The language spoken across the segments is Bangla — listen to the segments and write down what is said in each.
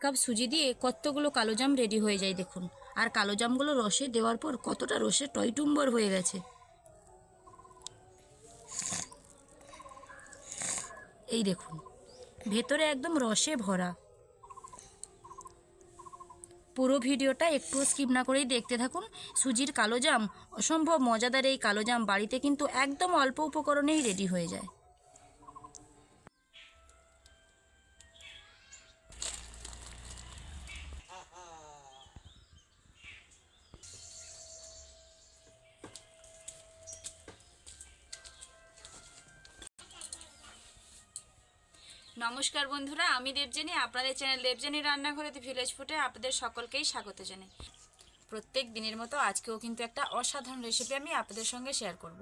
কাপ সুজি দিয়ে কতগুলো কালোজাম রেডি হয়ে যায় দেখুন। আর কালোজামগুলো রসে দেওয়ার পর কতটা রসে টইটুম্বর হয়ে গেছে। এই দেখুন, ভেতরে একদম রসে ভরা। পুরো ভিডিওটা একটু স্কিপ না করেই দেখতে থাকুন। সুজির কালোজাম অসম্ভব মজাদার এই কালোজাম বাড়িতে কিন্তু একদম অল্প উপকরণেই রেডি হয়ে যায়। নমস্কার বন্ধুরা, আমি দেবজানি আপনাদের চ্যানেল দেবজানি রান্নাঘরে ভিলেজ ফুটে আপনাদের সকলকেই স্বাগত জানাই। প্রত্যেক দিনের মতো আজকেও কিন্তু একটা অসাধারণ রেসিপি আমি আপনাদের সঙ্গে শেয়ার করব।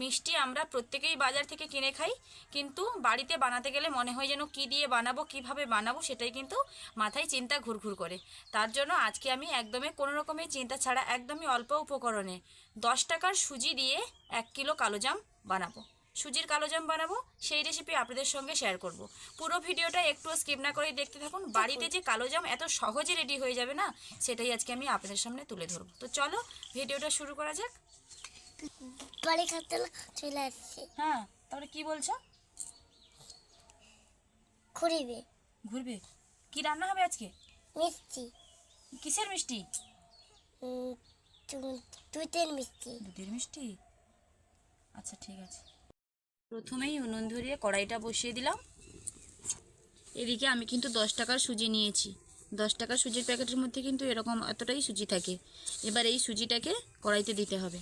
মিষ্টি আমরা প্রত্যেকেই বাজার থেকে কিনে খাই, কিন্তু বাড়িতে বানাতে গেলে মনে হয় যেন কী দিয়ে বানাবো, কীভাবে বানাবো সেটাই কিন্তু মাথায় চিন্তা ঘুরঘুর করে। তার জন্য আজকে আমি একদমই কোনো রকমের চিন্তা ছাড়া একদমই অল্প উপকরণে দশ টাকার সুজি দিয়ে এক কিলো কালোজাম বানাবো। সুজির কালোজাম বানাবো সেই রেসিপি আপনাদের সঙ্গে শেয়ার করব। পুরো ভিডিওটা একটু স্কিপ না করেই দেখতে থাকুন। বাড়িতে যে কালোজাম এত সহজে রেডি হয়ে যাবে না সেটাই আজকে আমি আপনাদের সামনে তুলে ধরবো। তো চলো ভিডিওটা শুরু করা যাক। বাড়ি খাতে চলে আসছে। হ্যাঁ তাহলে কি বলছো? ঘুরিবে। ঘুরবে? কি রান্না হবে আজকে? মিষ্টি। কিসের মিষ্টি? উম, তু- দুধের মিষ্টি। দুধের মিষ্টি? আচ্ছা ঠিক আছে। প্রথমেই উনুন ধরিয়ে কড়াইটা বসিয়ে দিলাম। এদিকে আমি কিন্তু দশ টাকার সুজি নিয়েছি। দশ টাকার সুজির প্যাকেটের মধ্যে কিন্তু এরকম এতটাই সুজি থাকে। এবার এই সুজিটাকে কড়াইতে দিতে হবে।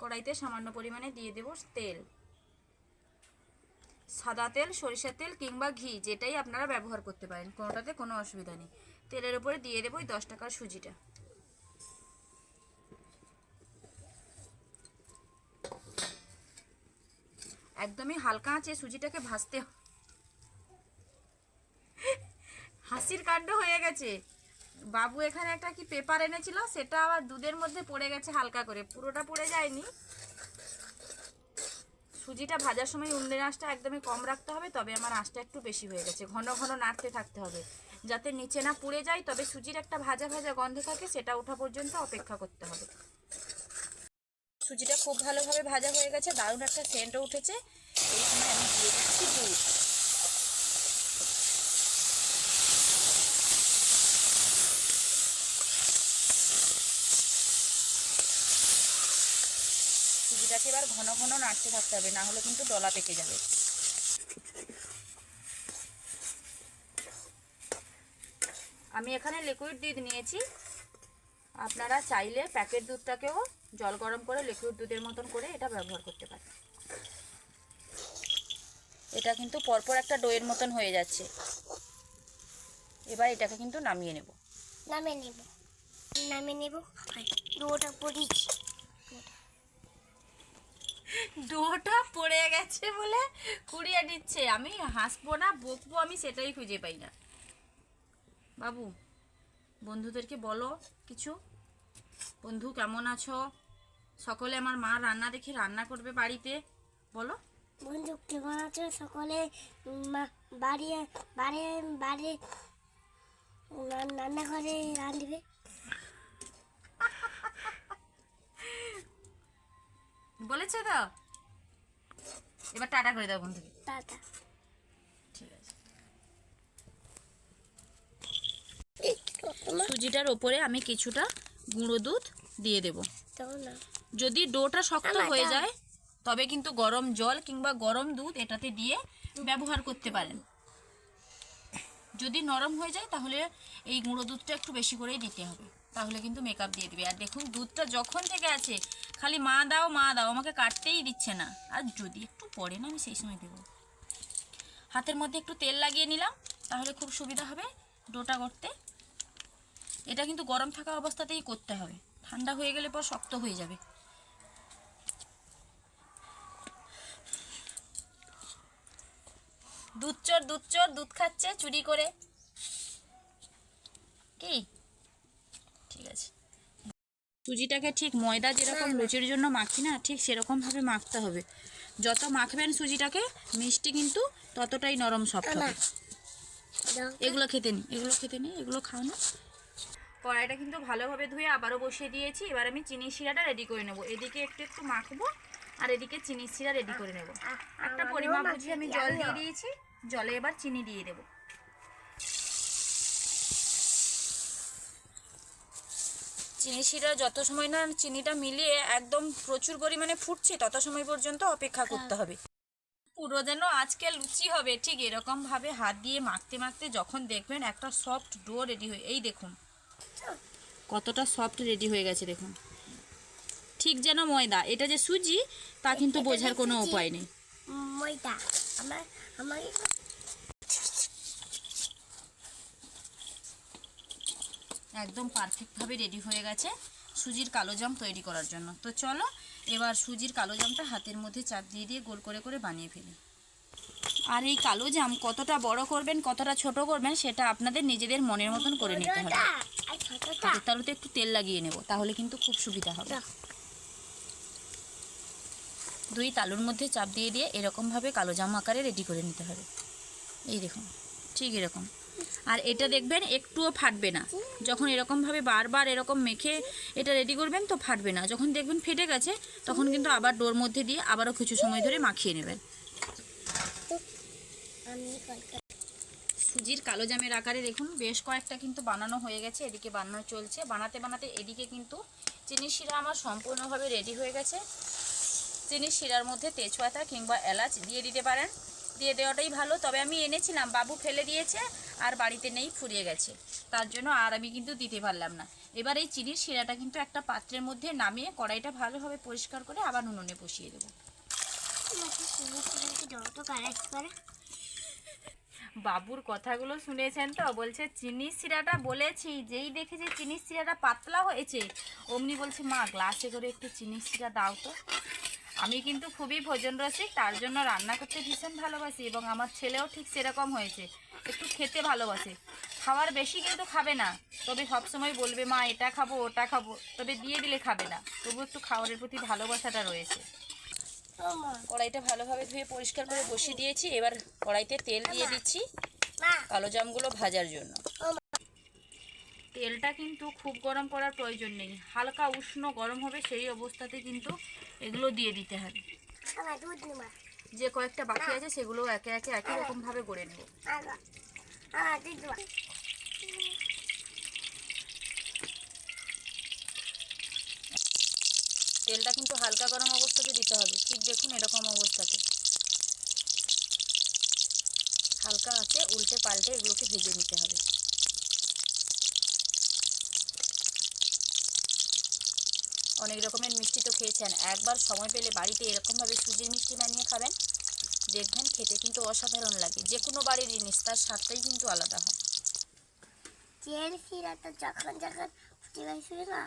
কড়াইতে সামান্য পরিমাণে দিয়ে দেব তেল। সাদা তেল, সরিষার তেল কিংবা ঘি, যেটাই আপনারা ব্যবহার করতে পারেন, কোনোটাতে কোনো অসুবিধা নেই। তেলের উপরে দিয়ে দেবো ওই দশ টাকার সুজিটা। একদমই হালকা আঁচে সুজিটাকে ভাজতে হাসির কাণ্ড হয়ে গেছে। বাবু এখানে একটা কি পেপার এনেছিল, সেটা আবার দুধের মধ্যে পড়ে গেছে হালকা করে। পুরোটা পড়ে যায়নি। সুজিটা ভাজার সময় উন্নের আঁচটা একদমই কম রাখতে হবে, তবে আমার আঁচটা একটু বেশি হয়ে গেছে। ঘন ঘন নাড়তে থাকতে হবে। যাতে নিচে না পুড়ে যায়, তবে সুজির একটা ভাজা ভাজা গন্ধ থাকে, সেটা ওঠা পর্যন্ত অপেক্ষা করতে হবে। সুজিটা খুব ভালোভাবে ভাজা হয়ে গেছে, দারুণ একটা সেন্টও উঠেছে। এই সময় আমি দিয়ে দিচ্ছি দুধ। সুজিটাকে এবার ঘন ঘন নাড়তে থাকতে হবে, না হলে কিন্তু ডলা পেকে যাবে। আমি এখানে লিকুইড দুধ নিয়েছি। আপনারা চাইলে প্যাকেট দুধটাকেও জল গরম করে লিকুইড দুধের মতন করে এটা ব্যবহার করতে পারেন। এটা কিন্তু পরপর একটা ডোয়ের মতন হয়ে যাচ্ছে। এবার এটাকে কিন্তু নামিয়ে নেব। নামিয়ে নেব। নামিয়ে নেব। দুটা পড়িয়েছি ডোটা পড়ে গেছে বলে কুড়িয়ে দিচ্ছে। আমি হাসবো না বকবো আমি সেটাই খুঁজে পাই না। বাবু বন্ধুদেরকে বলো কিছু। বন্ধু কেমন আছো? সকলে আমার মা রান্না দেখে রান্না করবে বাড়িতে। বলো। বন্ধু কেমন আছো? সকলে মা- বাড়ি বাড়ি বাড়ি রান- রান্নাঘরে রাঁধবে। বলেছে তো? এবার টাটা করে দাও বন্ধুকে। টাটা ঠিক আছে সুজিটার ওপরে আমি কিছুটা গুঁড়ো দুধ দিয়ে দেব। যদি ডোটা শক্ত হয়ে যায় তবে কিন্তু গরম জল কিংবা গরম দুধ এটাতে দিয়ে ব্যবহার করতে পারেন। যদি নরম হয়ে যায় তাহলে এই গুঁড়ো দুধটা একটু বেশি করেই দিতে হবে। তাহলে কিন্তু মেকআপ দিয়ে দেবে। আর দেখুন দুধটা যখন থেকে আছে খালি মা দাও মা দাও আমাকে কাটতেই দিচ্ছে না। আর যদি একটু পরে না আমি সেই সময় দেবো। হাতের মধ্যে একটু তেল লাগিয়ে নিলাম তাহলে খুব সুবিধা হবে ডোটা করতে এটা কিন্তু গরম থাকা অবস্থাতেই করতে হবে। ঠান্ডা হয়ে গেলে পর শক্ত হয়ে যাবে। দুধ চোর দুধ চোর দুধ খাচ্ছে চুরি করে। কি? ঠিক আছে। সুজিটাকে ঠিক ময়দা যেরকম লুচির জন্য মাখি না ঠিক সেরকমভাবে মাখতে হবে। যত মাখবেন সুজিটাকে মিষ্টি কিন্তু ততটাই নরম সফট হবে। এগুলো খেতে নি এগুলো খেতে নি এগুলো খাও না। কড়াইটা কিন্তু ভালোভাবে ধুয়ে আবারও বসিয়ে দিয়েছি। এবার আমি চিনি শিরাটা রেডি করে নেব। এদিকে একটু একটু মাখবো আর এদিকে চিনি শিরা রেডি করে নেব। একটা পরিমাপ বুঝে আমি জল দিয়ে দিয়েছি। জলে এবার চিনি দিয়ে দেব। চিনি শিরা যত সময় না চিনিটা মিলিয়ে একদম প্রচুর পরিমাণে ফুটছে তত সময় পর্যন্ত অপেক্ষা করতে হবে। পুরো যেন আজকে লুচি হবে ঠিক এরকমভাবে হাত দিয়ে মাখতে মাখতে যখন দেখবেন একটা সফট ডো রেডি হয়ে এই দেখুন। কতটা সফট রেডি হয়ে গেছে দেখুন। ঠিক যেন ময়দা এটা যে সুজি তা কিন্তু বোঝার কোনো উপায় নেই। ময়দা আমার আমার একদম পারফেক্টভাবে রেডি হয়ে গেছে সুজির কালো জাম তৈরি করার জন্য। তো চলো এবার সুজির কালো জামটা হাতের মধ্যে চাপ দিয়ে দিয়ে গোল করে করে বানিয়ে ফেলি। আর এই কালো জাম কতটা বড় করবেন কতটা ছোট করবেন সেটা আপনাদের নিজেদের মনের মতন করে নিতে হবে। হাতের তালুতে একটু তেল লাগিয়ে নেব তাহলে কিন্তু খুব সুবিধা হবে। দুই তালুর মধ্যে চাপ দিয়ে দিয়ে এরকমভাবে কালো জাম আকারে রেডি করে নিতে হবে। এই দেখুন ঠিক এরকম। আর এটা দেখবেন একটুও ফাটবে না। যখন এরকমভাবে বারবার এরকম মেখে এটা রেডি করবেন তো ফাটবে না। যখন দেখবেন ফেটে গেছে তখন কিন্তু আবার ডোর মধ্যে দিয়ে আবারও কিছু সময় ধরে মাখিয়ে নেবেন। সুজির কালো জামের আকারে দেখুন, বেশ কয়েকটা কিন্তু বানানো হয়ে গেছে, এদিকে বানানো চলছে। বানাতে বানাতে এদিকে কিন্তু চিনি শিরা আমার সম্পূর্ণভাবে রেডি হয়ে গেছে। চিনি শিরার মধ্যে তেজপাতা কিংবা এলাচ দিয়ে দিতে পারেন। দিয়ে দেওয়াটাই ভালো। তবে আমি এনেছিলাম, বাবু ফেলে দিয়েছে, আর বাড়িতে নেই, ফুরিয়ে গেছে। তার জন্য আর আমি কিন্তু দিতে পারলাম না। এবার এই চিনির শিরাটা কিন্তু একটা পাত্রের মধ্যে নামিয়ে কড়াইটা ভালোভাবে পরিষ্কার করে আবার উনুনে বসিয়ে দেবো আমাকে শুনে শুনে যত কারেক্ট করে বাবুর কথাগুলো শুনেছেন তো? বলছে চিনি শিরাটা বলেছি, যেই দেখেছি চিনি শিরাটা পাতলা হয়েছে। অমনি বলছে, মা, গ্লাসে করে একটু চিনি শিরা দাও তো। আমি কিন্তু খুবই ভোজন রসিক, তার জন্য রান্না করতে ভীষণ ভালোবাসি এবং আমার ছেলেও ঠিক সেরকম হয়েছে, একটু খেতে ভালোবাসে। খাওয়ার বেশি কিন্তু খাবে না, তবে সবসময় বলবে, মা, এটা খাব, ওটা খাব। তবে দিয়ে দিলে খাবে না, তবু একটু খাওয়ারের প্রতি ভালোবাসাটা রয়েছে। কড়াইটা ভালোভাবে ধুয়ে পরিষ্কার করে বসিয়ে দিয়েছি। এবার কড়াইতে তেল দিয়ে দিচ্ছি কালো জামগুলো ভাজার জন্য। তেলটা কিন্তু খুব গরম করার প্রয়োজন নেই। হালকা উষ্ণ গরম হবে সেই অবস্থাতে কিন্তু এগুলো দিয়ে দিতে হবে। যে কয়েকটা বাকি আছে সেগুলো একে একে একই রকমভাবে গড়ে নিবা। তেলটা কিন্তু হালকা গরম অবস্থাতে দিতে হবে ঠিক দেখুন এরকম অবস্থাতে হালকা আছে উল্টে পাল্টে এগুলোকে ভেজে নিতে হবে। অনেক রকমের মিষ্টি তো খেয়েছেন। একবার সময় পেলে বাড়িতে এরকমভাবে সুজির মিষ্টি বানিয়ে খাবেন। দেখবেন খেতে কিন্তু অসাধারণ লাগে। যে কোনো বাড়ির জিনিস তার স্বাদটাই কিন্তু আলাদা হয়। তেল শিরাটা যখন যখন ফুটে গেছিল না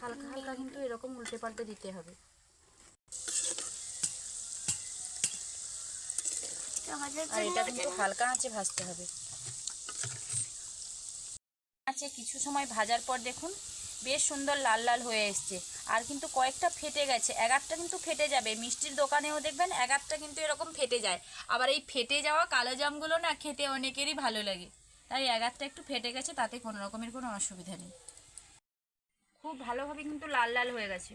হালকা হালকা কিন্তু এরকম উল্টে পাল্টে দিতে হবে। আর এটা কিন্তু হালকা আঁচে ভাজতে হবে। আঁচে কিছু সময় ভাজার পর দেখুন বেশ সুন্দর লাল লাল হয়ে এসছে। আর কিন্তু কয়েকটা ফেটে গেছে। একটা কিন্তু ফেটে যাবে। মিষ্টির দোকানেও দেখবেন একটা কিন্তু এরকম ফেটে যায়। আবার এই ফেটে যাওয়া কালো জামগুলো না খেতে অনেকেরই ভালো লাগে। তাই একটা একটু ফেটে গেছে তাতে কোনো রকমের কোনো অসুবিধা নেই। খুব ভালোভাবে কিন্তু লাল লাল হয়ে গেছে।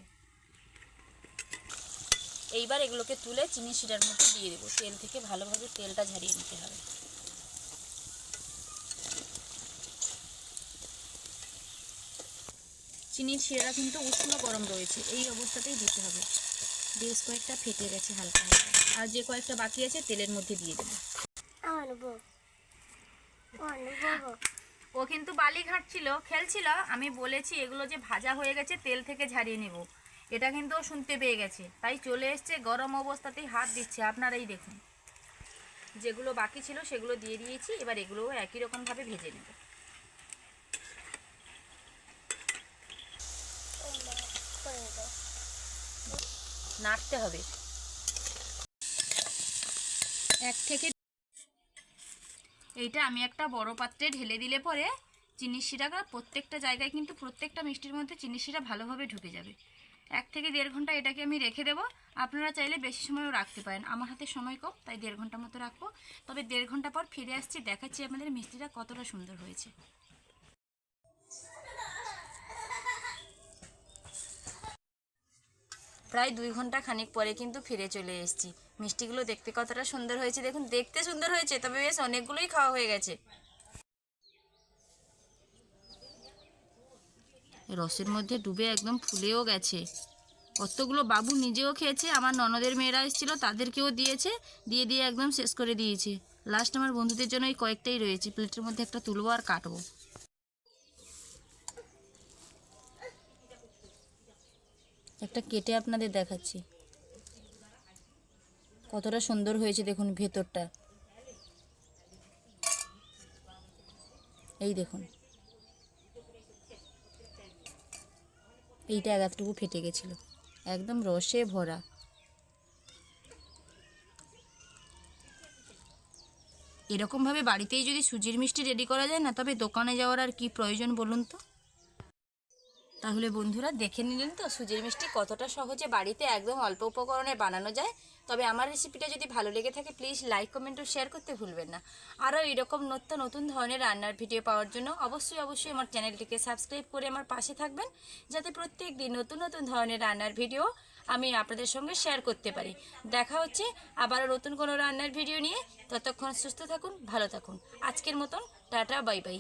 এইবার এগুলোকে তুলে চিনি শিরার মধ্যে দিয়ে দেবো। তেল থেকে ভালোভাবে তেলটা ঝারিয়ে নিতে হবে। চিনির শিরা কিন্তু উষ্ণ গরম রয়েছে এই অবস্থাতেই দিতে হবে। বেশ কয়েকটা ফেটে গেছে হালকা হালকা। আর যে কয়েকটা বাকি আছে তেলের মধ্যে দিয়ে দেবো। ও কিন্তু বালি ঘাঁটছিল খেলছিল। আমি বলেছি এগুলো যে ভাজা হয়ে গেছে তেল থেকে ঝারিয়ে নেব। এটা কিন্তু শুনতে পেয়ে গেছে। তাই চলে এসছে, গরম অবস্থাতেই হাত দিচ্ছে। আপনারাই দেখুন। যেগুলো বাকি ছিল সেগুলো দিয়ে দিয়েছি, এবার এগুলোও একই রকমভাবে ভেজে নেব। নাড়তে হবে। এক থেকে এইটা আমি একটা বড় পাত্রে ঢেলে দিলে পরে চিনি শিরাটা প্রত্যেকটা জায়গায় কিন্তু প্রত্যেকটা মিষ্টির মধ্যে চিনি শিরা ভালোভাবে ঢুকে যাবে। এক থেকে দেড় ঘণ্টা এটাকে আমি রেখে দেবো। আপনারা চাইলে বেশি সময়ও রাখতে পারেন। আমার হাতে সময় কম, তাই দেড় ঘণ্টা মতো রাখব। তবে দেড় ঘণ্টা পর ফিরে আসছি, দেখাচ্ছি আমাদের মিষ্টিটা কতটা সুন্দর হয়েছে। প্রায় দুই ঘণ্টা খানিক পরে কিন্তু ফিরে চলে এসেছি। মিষ্টিগুলো দেখতে কতটা সুন্দর হয়েছে, দেখুন। দেখতে সুন্দর হয়েছে, তবে বেশ অনেকগুলোই খাওয়া হয়ে গেছে। রসের মধ্যে ডুবে একদম ফুলেও গেছে। কতগুলো বাবু নিজেও খেয়েছে, আমার ননদের মেয়েরা এসেছিল, তাদেরকেও দিয়েছে, দিয়ে দিয়ে একদম শেষ করে দিয়েছে। লাস্ট আমার বন্ধুদের জন্য এই কয়েকটাই রয়েছে, প্লেটের মধ্যে একটা তুলবো আর কাটবো। একটা কেটে আপনাদের দেখাচ্ছি। কতটা সুন্দর হয়েছে দেখুন ভেতরটা। এই দেখুন। এইটা এক এতটুকু ফেটে গেছিল। একদম রসে ভরা। এরকমভাবে বাড়িতেই যদি সুজির মিষ্টি রেডি করা যায় না, তবে দোকানে যাওয়ার আর কি প্রয়োজন বলুন তো? তাহলে বন্ধুরা দেখে নিলেন তো সুজির মিষ্টি কতটা সহজে বাড়িতে একদম অল্প উপকরণে বানানো যায়। তবে আমার রেসিপিটা যদি ভালো লেগে থাকে প্লিজ লাইক কমেন্ট ও শেয়ার করতে ভুলবেন না। আরও এরকম নতুন নতুন ধরনের রান্নার ভিডিও পাওয়ার জন্য অবশ্যই অবশ্যই আমার চ্যানেলটিকে সাবস্ক্রাইব করে আমার পাশে থাকবেন, যাতে প্রত্যেক দিন নতুন নতুন ধরনের রান্নার ভিডিও আমি আপনাদের সঙ্গে শেয়ার করতে পারি। দেখা হচ্ছে আবারও নতুন কোনো রান্নার ভিডিও নিয়ে। ততক্ষণ সুস্থ থাকুন, ভালো থাকুন। আজকের মতন, টাটা বাই বাই